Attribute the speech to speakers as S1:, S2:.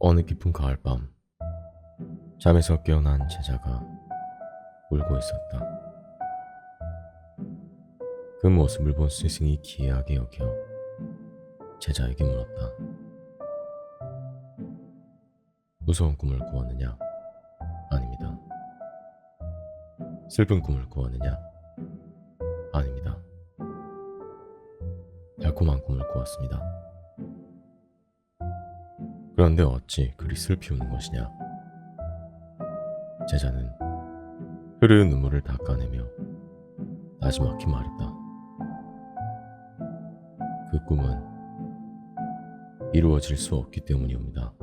S1: 어느 깊은 가을밤 잠에서 깨어난 제자가 울고 있었다. 그 모습을 본 스승이 기이하게 여겨 제자에게 물었다. 무서운 꿈을 꾸었느냐? 아닙니다. 슬픈 꿈을 꾸었느냐? 아닙니다. 달콤한 꿈을 꾸었습니다. 그런데 어찌 그리 슬피 우는 것이냐? 제자는 흐르는 눈물을 닦아내며 나지막히 말했다. 그 꿈은 이루어질 수 없기 때문이옵니다.